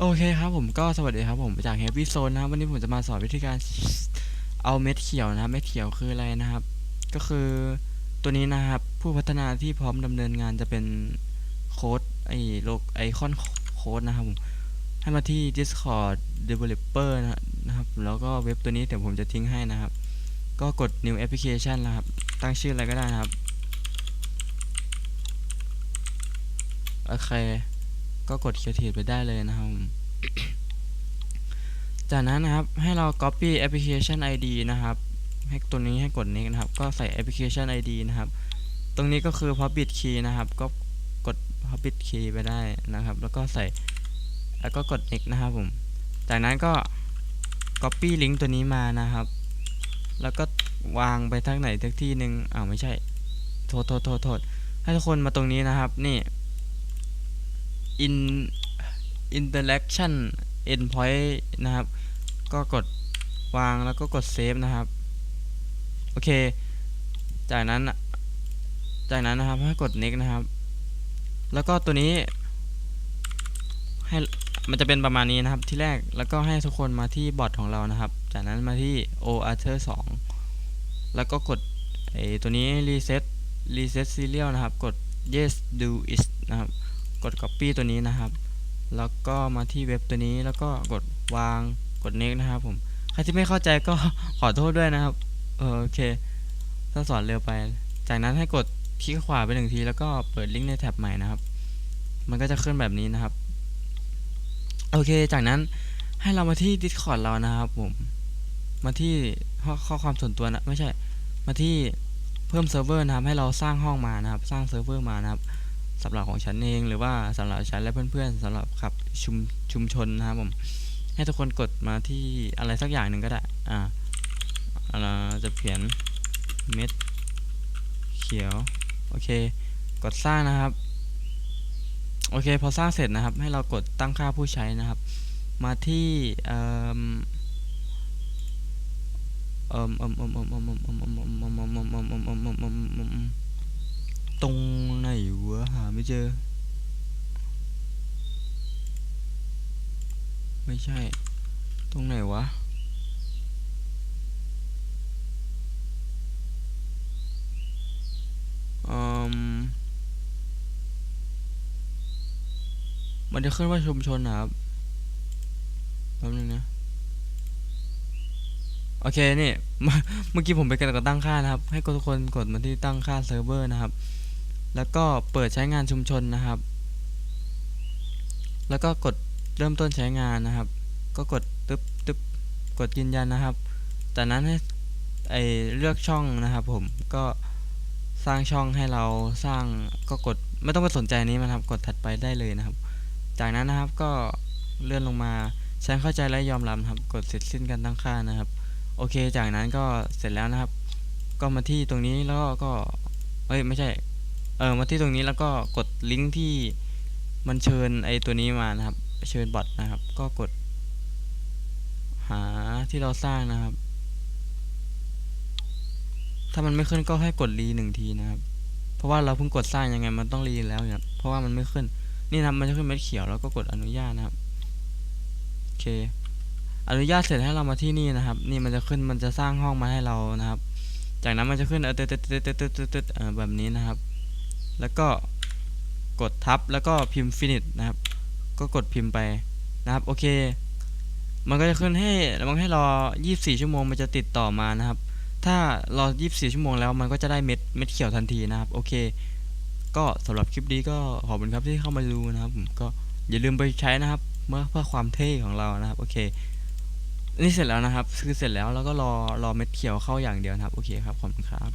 โอเคครับผมก็สวัสดีครับผมจาก Happy Zone นะครับวันนี้ผมจะมาสอนวิธีการเอาเม็ดเขียวนะครับเม็ดเขียวคืออะไรนะครับ ก็คือตัวนี้นะครับ ผู้พัฒนาที่พร้อมดำเนินงานจะเป็นโค้ดไอโลกไอคอนโค้ดนะครับผมให้มาที่ Discord Developer นะครับ แล้วก็เว็บตัวนี้เดี๋ยวผมจะทิ้งให้นะครับ ก็กด New Application นะครับ ตั้งชื่ออะไรก็ได้นะครับ โอเค ก็กด Creative ไปได้เลยนะครับ จากนั้นนะครับให้เรา copy application ID นะครับให้ตัวนี้ให้กด next นะครับ ก็ใส่ application ID นะครับ ตรงนี้ก็คือ public key นะครับ ก็กด public key ไปได้นะครับ แล้วก็ใส่แล้วก็กด next นะครับผม จากนั้นก็ copy link ตัวนี้มานะครับ แล้วก็วางไปทั้งไหนทั้งที่หนึ่งอ้าวไม่ใช่ โทษโทษโทษโทษให้ทุกคนมาตรงนี้นะครับ นี่ in interaction endpoint นะครับ ก็กดวางแล้วก็กด save นะครับ โอเค จากนั้น จากนั้นนะครับให้กด next นะครับ แล้วก็ตัวนี้ ให้มันจะเป็นประมาณนี้นะครับที่แรกแล้วก็ให้ทุกคนมาที่บอทของเรานะครับ จากนั้นมาที่ o author 2 แล้วก็กดไอตัวนี้ reset reset serial นะครับ กด yes do is นะครับ กด copy ตัวนี้นะครับ แล้วก็มาที่เว็บตัวนี้แล้วก็กดวางกด next นะครับผมใครที่ไม่เข้าใจก็ขอโทษด้วยนะครับเออโอเคถ้าสอนเร็วไป จากนั้นให้กดคลิกขวาไปหนึ่งที แล้วก็เปิดลิงก์ในแท็บใหม่นะครับ มันก็จะขึ้นแบบนี้นะครับ โอเค จากนั้นให้เรามาที่ Discord เรานะครับผม มาที่ข้อข้อความส่วนตัวนะ ไม่ใช่ มาที่เพิ่มเซิร์ฟเวอร์นะครับ ให้เราสร้างห้องมานะครับ สร้างเซิร์ฟเวอร์มานะครับ สำหรับของฉันเองหรือว่าสำหรับฉันและเพื่อนๆสำหรับขับชุมชุมชนนะครับผมให้ทุกคนกดมาที่อะไรสักอย่างหนึ่งก็ได้อ่าเราจะเขียนเม็ดเขียวโอเค กดสร้างนะครับ โอเค พอสร้างเสร็จนะครับ ให้เรากดตั้งค่าผู้ใช้นะครับ มาที่เอ่มเอ่มเอ่มเอ่มเอ่มเอ่มเอ่มเอ่มเอ่มเอ่มเอ่มเอ่มเอ่มเอ่มเอ่มเอ่มเอ่มเอ่มเอ่ม ตรงไหนวะหาไม่เจอ ไม่ใช่ ตรงไหนวะอืมมันจะขึ้นว่าชุมชนนะครับแป๊บนึงนะ โอเค นี่ เมื่อกี้ผมไปกดตั้งค่านะครับ ให้ทุกคนกดมาที่ตั้งค่าเซิร์ฟเวอร์นะครับ แล้วก็เปิดใช้งานชุมชนนะครับ แล้วก็กดเริ่มต้นใช้งานนะครับ ก็กดตึ๊บตึ๊บกดยืนยันนะครับ จากนั้นให้ไอเลือกช่องนะครับผมก็สร้างช่องให้เราสร้างก็กดไม่ต้องไปสนใจนี้มันครับกดถัดไปได้เลยนะครับ จากนั้นนะครับก็เลื่อนลงมาฉันเข้าใจและยอมรับครับกดเสร็จสิ้นการตั้งค่านะครับ โอเคจากนั้นก็เสร็จแล้วนะครับ ก็มาที่ตรงนี้แล้วก็เอ้ยไม่ใช่ เออมาที่ตรงนี้แล้วก็กดลิงก์ที่มันเชิญไอตัวนี้มานะครับ เชิญบอทนะครับ ก็กด หาที่เราสร้างนะครับ ถ้ามันไม่ขึ้นก็ให้กดรีหนึ่งทีนะครับ เพราะว่าเราเพิ่งกดสร้างยังไงมันต้องรีแล้วเนี่ยเพราะว่ามันไม่ขึ้น นี่นะมันจะขึ้นเม็ดเขียวแล้วก็กดอนุญาตนะครับโอเค อนุญาตเสร็จให้เรามาที่นี่นะครับ นี่มันจะขึ้นมันจะสร้างห้องมาให้เรานะครับ จากนั้นมันจะขึ้นเออตึ๊ดตึ๊ดตึ๊ดตึ๊ดตึ๊ดตึ๊ดตึ๊ดเออแบบนี้นะครับ แล้วก็กดทับแล้วก็พิมพ์ finish นะครับ ก็กดพิมพ์ไปนะครับโอเค มันก็จะขึ้นให้มันให้รอ 24 ชั่วโมงมันจะติดต่อมานะครับ ถ้ารอ 24 ชั่วโมงแล้วมันก็จะได้เม็ดเม็ดเขียวทันทีนะครับโอเค ก็สำหรับคลิปนี้ก็ขอบคุณครับที่เข้ามาดูนะครับก็อย่าลืมไปใช้นะครับเมื่อเพื่อความเท่ของเรานะครับโอเคนี่เสร็จแล้วนะครับ คือเสร็จแล้วแล้วก็รอรอเม็ดเขียวเข้าอย่างเดียวนะครับ โอเคครับ ขอบคุณครับ